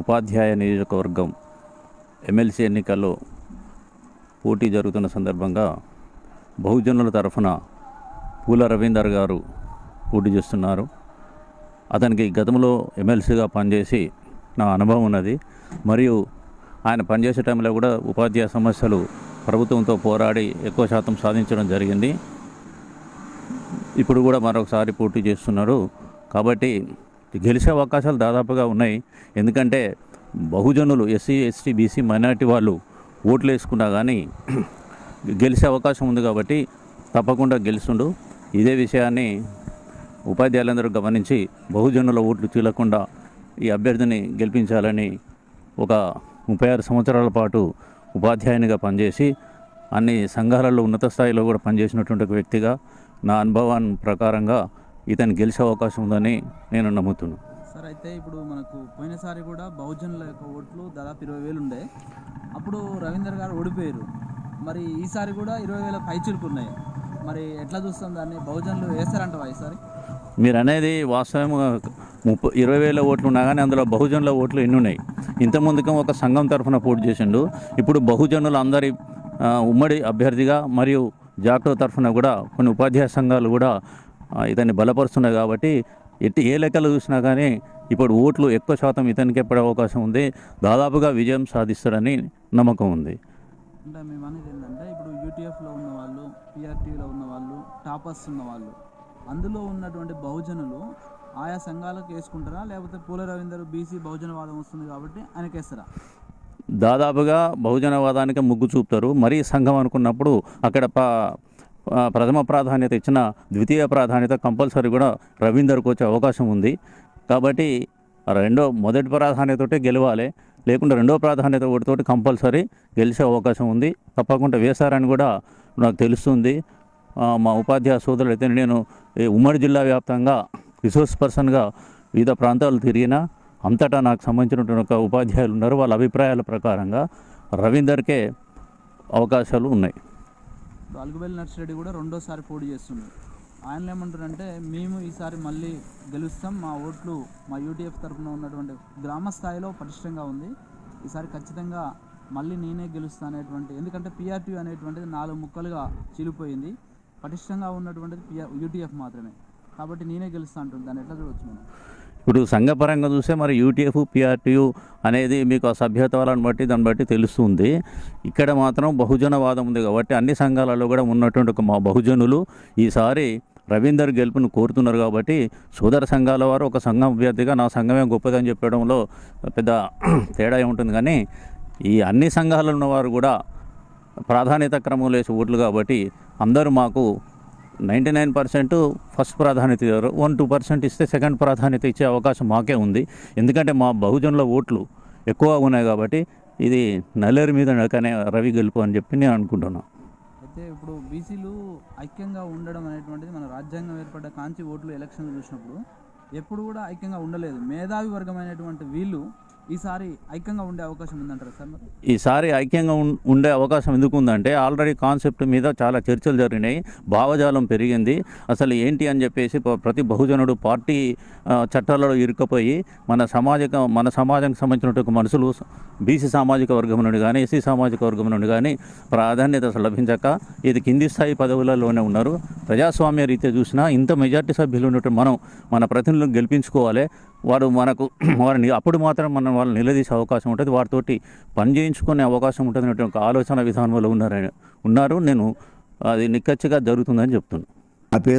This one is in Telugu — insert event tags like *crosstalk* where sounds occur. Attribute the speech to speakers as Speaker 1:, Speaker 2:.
Speaker 1: ఉపాధ్యాయ నియోజకవర్గం ఎమ్మెల్సీ ఎన్నికల్లో పోటీ జరుగుతున్న సందర్భంగా బహుజనుల తరఫున పూల రవీందర్ గారు పోటీ చేస్తున్నారు. అతనికి గతంలో ఎమ్మెల్సీగా పనిచేసి నా అనుభవం ఉన్నది. మరియు ఆయన పనిచేసే టైంలో కూడా ఉపాధ్యాయ సమస్యలు ప్రభుత్వంతో పోరాడి ఎక్కువ శాతం సాధించడం జరిగింది. ఇప్పుడు కూడా మరొకసారి పోటీ చేస్తున్నారు. కాబట్టి గెలిచే అవకాశాలు దాదాపుగా ఉన్నాయి. ఎందుకంటే బహుజనులు ఎస్సీ ఎస్టీ బీసీ మైనారిటీ వాళ్ళు ఓట్లు వేసుకున్నా కానీ గెలిచే అవకాశం ఉంది కాబట్టి తప్పకుండా గెలుస్తుండు. ఇదే విషయాన్ని ఉపాధ్యాయులందరూ గమనించి బహుజనుల ఓట్లు చీలకుండా ఈ అభ్యర్థిని గెలిపించాలని ఒక ముప్పై ఆరు సంవత్సరాల పాటు ఉపాధ్యాయునిగా పనిచేసి అన్ని సంఘాలలో ఉన్నత స్థాయిలో కూడా పనిచేసినటువంటి ఒక వ్యక్తిగా నా అనుభవం ప్రకారంగా ఇతను గెలిచే అవకాశం ఉందని నేను నమ్ముతున్నాను
Speaker 2: సార్ అయితే ఇప్పుడు మనకు పోయినసారి కూడా బహుజనుల యొక్క ఓట్లు దాదాపు ఇరవై వేలు ఉండే. అప్పుడు రవీందర్ గారు ఓడిపోయారు. మరి ఈసారి కూడా ఇరవై వేల పైచులకు ఉన్నాయి. మరి ఎట్లా చూస్తాం దాన్ని? బహుజనులు వేస్తారంటవా ఈసారి?
Speaker 1: మీరు అనేది వాస్తవం ముప్పై ఇరవై వేల ఓట్లు ఉన్నా కానీ అందులో బహుజనుల ఓట్లు ఎన్ని ఉన్నాయి? ఇంతకుముందుకు ఒక సంఘం తరఫున పోటీ చేసిండు. ఇప్పుడు బహుజనులు అందరి ఉమ్మడి అభ్యర్థిగా మరియు జాక్రో తరఫున కూడా కొన్ని ఉపాధ్యాయ సంఘాలు కూడా ఇతన్ని బలపరుస్తున్నాయి కాబట్టి ఎట్టి ఏ లెక్కలు చూసినా కానీ ఇప్పుడు ఓట్లు ఎక్కువ శాతం ఇతనికి పడే అవకాశం ఉంది. దాదాపుగా విజయం సాధిస్తాడని నమ్మకం ఉంది.
Speaker 2: అంటే మేము అనేది ఏంటంటే ఇప్పుడు యూటీఎఫ్లో ఉన్న వాళ్ళు పిఆర్టీలో ఉన్న వాళ్ళు టాపర్స్ ఉన్న వాళ్ళు అందులో ఉన్నటువంటి బహుజనులు ఆయా సంఘాలకు వేసుకుంటారా? లేకపోతే పూల రవీందర్ బీసీ బహుజనవాదం వస్తుంది కాబట్టి ఆయనకి వేస్తారా?
Speaker 1: దాదాపుగా బహుజనవాదానికి మొగ్గు చూపుతారు. మరీ సంఘం అనుకున్నప్పుడు అక్కడ ప్రథమ ప్రాధాన్యత ఇచ్చిన ద్వితీయ ప్రాధాన్యత కంపల్సరీ కూడా రవీందర్కి వచ్చే అవకాశం ఉంది. కాబట్టి రెండో మొదటి ప్రాధాన్యతతోటే గెలవాలి. లేకుంటే రెండో ప్రాధాన్యత ఒకటితోటి కంపల్సరీ గెలిచే అవకాశం ఉంది. తప్పకుండా వేశారని కూడా నాకు తెలుస్తుంది. మా ఉపాధ్యాయ సోదరులు అయితే నేను ఈ ఉమ్మడి జిల్లా వ్యాప్తంగా రిసోర్స్ పర్సన్గా వివిధ ప్రాంతాలు తిరిగినా అంతటా నాకు సంబంధించినటువంటి ఒక ఉపాధ్యాయులు ఉన్నారు. వాళ్ళ అభిప్రాయాల ప్రకారంగా రవీందర్కే అవకాశాలు ఉన్నాయి.
Speaker 2: ఇప్పుడు అలుగుబెల్లి నర్సిరెడ్డి కూడా రెండోసారి పోటీ చేస్తున్నారు. ఆయన ఏమంటారంటే మేము ఈసారి మళ్ళీ గెలుస్తాం మా ఓట్లు మా యూటీఎఫ్ తరఫున ఉన్నటువంటి గ్రామ స్థాయిలో పటిష్టంగా ఉంది. ఈసారి ఖచ్చితంగా మళ్ళీ నేనే గెలుస్తా అనేటువంటి ఎందుకంటే పిఆర్టీ అనేటువంటిది నాలుగు ముక్కలుగా చీలిపోయింది. పటిష్టంగా ఉన్నటువంటిది పిఆర్ యూటీఎఫ్ మాత్రమే. కాబట్టి నేనే గెలుస్తా అంటుంది దాన్ని ఎట్లా చూడవచ్చు మనం?
Speaker 1: ఇప్పుడు సంఘపరంగా చూస్తే మరి యూటీఎఫ్ పిఆర్టీయు అనేది మీకు ఆ సభ్యత్వాలను బట్టి దాన్ని బట్టి తెలుస్తుంది. ఇక్కడ మాత్రం బహుజనవాదం ఉంది కాబట్టి అన్ని సంఘాలలో కూడా ఉన్నటువంటి ఒక మా బహుజనులు ఈసారి రవీందర్ గెలుపును కోరుతున్నారు కాబట్టి సోదర సంఘాల వారు ఒక సంఘం అభ్యర్థిగా నా సంఘమే గొప్పదని చెప్పడంలో పెద్ద *clears throat* తేడా ఉంటుంది కానీ ఈ అన్ని సంఘాలలో ఉన్నవారు కూడా ప్రాధాన్యత క్రమంలో వేసే ఓట్లు కాబట్టి అందరూ మాకు నైంటీ నైన్ పర్సెంట్ ఫస్ట్ ప్రాధాన్యత ఇవ్వరు వన్ టూ పర్సెంట్ ఇస్తే సెకండ్ ప్రాధాన్యత ఇచ్చే అవకాశం మాకే ఉంది. ఎందుకంటే మా బహుజనుల ఓట్లు ఎక్కువ ఉన్నాయి కాబట్టి ఇది నల్లేరు మీద నడకనే రవి గెలుపు అని చెప్పి నేను అనుకుంటున్నాను
Speaker 2: అయితే ఇప్పుడు బీసీలు ఐక్యంగా ఉండడం అనేటువంటిది మన రాజ్యాంగం ఏర్పడ్డ కాంచి ఓట్లు ఎలక్షన్లు చూసినప్పుడు ఎప్పుడు కూడా ఐక్యంగా ఉండలేదు. మేధావి వర్గమైనటువంటి వీళ్ళు ఈసారి ఐక్యంగా ఉండే అవకాశం ఉందంటారా సార్
Speaker 1: ఈసారి ఐక్యంగా ఉం- ఉండే అవకాశం ఎందుకు ఉందంటే ఆల్రెడీ కాన్సెప్ట్ మీద చాలా చర్చలు జరిగినాయి. భావజాలం పెరిగింది. అసలు ఏంటి అని చెప్పేసి ప్రతి బహుజనుడు పార్టీ చట్టాలలో ఇరుక్కపోయి మన సమాజక మన సమాజానికి సంబంధించినటువంటి మనుషులు బీసీ సామాజిక వర్గం నుండి కానీ ఎస్సీ సామాజిక వర్గం నుండి కానీ ప్రాధాన్యత అసలు లభించక ఇది కింది స్థాయి పదవులలోనే ఉన్నారు. ప్రజాస్వామ్య రీత్యా చూసినా ఇంత మెజార్టీ సభ్యులు ఉన్నట్టు మనం మన ప్రతినిధులను గెలిపించుకోవాలి. వాడు మనకు *clears throat* వారిని అప్పుడు మాత్రం మనం వాళ్ళని నిలదీసే అవకాశం ఉంటుంది. వారితోటి పని చేయించుకునే అవకాశం ఉంటుంది అనేటువంటి ఆలోచన విధానంలో ఉన్నారు ఉన్నారు. నేను అది నిక్కచ్చిగా జరుగుతుందని చెప్తున్నాను.
Speaker 3: పేరు